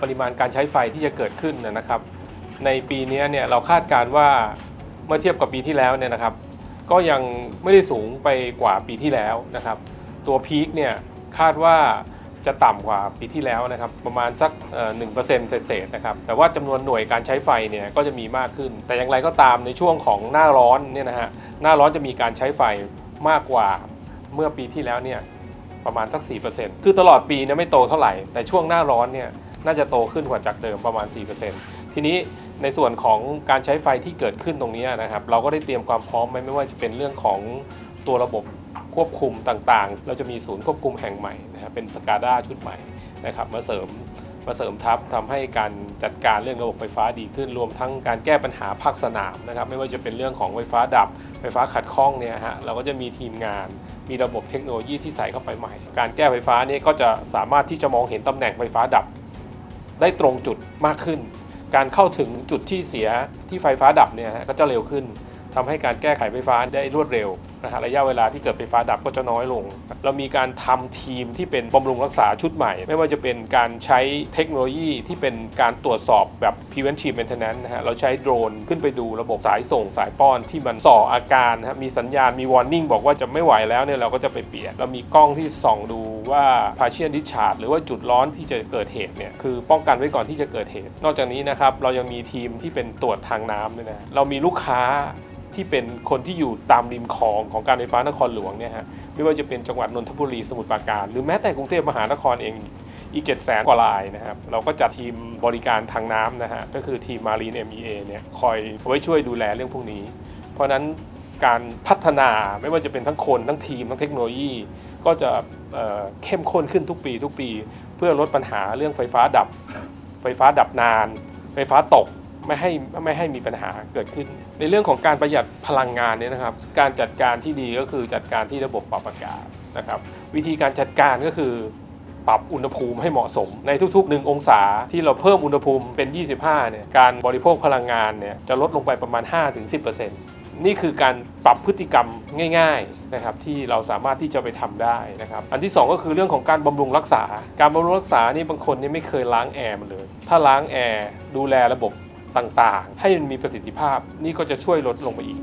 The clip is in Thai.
ปริมาณการใช้ไฟที่จะเกิดขึ้นนะครับ ในปีนี้เนี่ยเราคาดการว่าเมื่อเทียบกับปีที่แล้วเนี่ยนะครับ ก็ยังไม่ได้สูงไปกว่าปีที่แล้วนะครับ ตัวพีคเนี่ยคาดว่าจะต่ำกว่าปีที่แล้วนะครับ ประมาณสักหนึ่งเปอร์เซ็นต์เศษนะครับ แต่ว่าจำนวนหน่วยการใช้ไฟเนี่ยก็จะมีมากขึ้น แต่อย่างไรก็ตามในช่วงของหน้าร้อนเนี่ยนะฮะหน้าร้อนจะมีการใช้ไฟมากกว่าเมื่อปีที่แล้วเนี่ยประมาณสัก 4%คือตลอดปีเนี่ยไม่โตเท่าไหร่ แต่ช่วงหน้าร้อนเนี่ย น่าจะโตขึ้นกว่าจากเดิมประมาณ 4%ทีนี้ในส่วนของการใช้ไฟที่เกิดขึ้นตรงนี้นะครับ เราก็ได้เตรียมความพร้อมไว้ไม่ว่าจะเป็นเรื่องของตัวระบบควบคุมต่างๆ เราจะมีศูนย์ควบคุมแห่งใหม่นะครับเป็นสกาด้าชุดใหม่นะครับมาเสริมมาเสริมทัพทำให้การจัดการเรื่องระบบไฟฟ้าดีขึ้น รวมทั้งการแก้ปัญหาภาคสนามนะครับไม่ว่าจะเป็นเรื่องของไฟฟ้าดับ ไฟฟ้าขัดข้องเนี่ยฮะเราก็จะมีทีมงาน มีระบบเทคโนโลยีที่ใส่เข้าไปใหม่ การแก้ไฟฟ้าเนี่ยก็จะสามารถที่จะมองเห็นตำแหน่งไฟฟ้าดับ ได้ตรงจุดมากขึ้น การเข้าถึงจุดที่เสียที่ไฟฟ้าดับเนี่ยฮะก็จะเร็วขึ้นทำให้การแก้ไขไฟฟ้าได้รวดเร็ว นะฮะระยะเวลาที่เกิดไฟฟ้าดับก็จะน้อยลง เรามีการทำทีมที่เป็นบำรุงรักษาชุดใหม่ ไม่ว่าจะเป็นการใช้เทคโนโลยีที่เป็นการตรวจสอบแบบ preventive maintenance นะฮะเราใช้โดรนขึ้นไปดูระบบสายส่งสายป้อนที่มันส่ออาการนะฮะมีสัญญาณมี warning บอกว่าจะไม่ไหวแล้วเนี่ยเราก็จะไปเปลี่ยน เรามีกล้องที่ส่องดูว่า partial discharge หรือว่าจุดร้อนที่จะเกิดเหตุเนี่ยคือป้องกันไว้ก่อนที่จะเกิดเหตุ นอกจากนี้นะครับเรายังมีทีมที่เป็นตรวจทางน้ำด้วยนะเรามีลูกค้า ที่เป็นคนที่อยู่ตามริมคลองของการไฟฟ้านครหลวงเนี่ยฮะไม่ว่าจะเป็นจังหวัดนนทบุรีสมุทรปราการ หรือแม้แต่กรุงเทพมหานครเองอีก7 0 0 0 0กว่ารายนะครับ เราก็จัดทีมบริการทางน้ำนะฮะ ก็คือทีม Marine MEA เนี่ยคอยไว้ช่วยดูแลเรื่องพวกนี้ เพราะนั้นการพัฒนาไม่ว่าจะเป็นทั้งคนทั้งทีม ทั้งเทคโนโลยี ก็จะเเข้มข้นขึ้นทุกปีทุกปี เพื่อลดปัญหาเรื่องไฟฟ้าดับ ไฟฟ้าดับนาน ไฟฟ้าตก ไม่ให้ไม่ให้มีปัญหาเกิดขึ้น ในเรื่องของการประหยัดพลังงานเนี่ยนะครับ การจัดการที่ดีก็คือจัดการที่ระบบปรับอากาศนะครับ วิธีการจัดการก็คือปรับอุณหภูมิให้เหมาะสม ในทุก ๆ 1 องศาที่เราเพิ่มอุณหภูมิเป็น 25 เนี่ยการบริโภคพลังงานเนี่ยจะลดลงไปประมาณ 5-10%นี่คือการปรับพฤติกรรมง่ายๆนะครับที่เราสามารถที่จะไปทำได้นะครับอันที่ 2 ก็คือเรื่องของการบำรุงรักษา การบำรุงรักษานี่บางคนนี่ไม่เคยล้างแอร์มาเลย ถ้าล้างแอร์ดูแลระบบ ต่างๆ ให้มันมีประสิทธิภาพนี่ก็จะช่วยลดลงไปอีก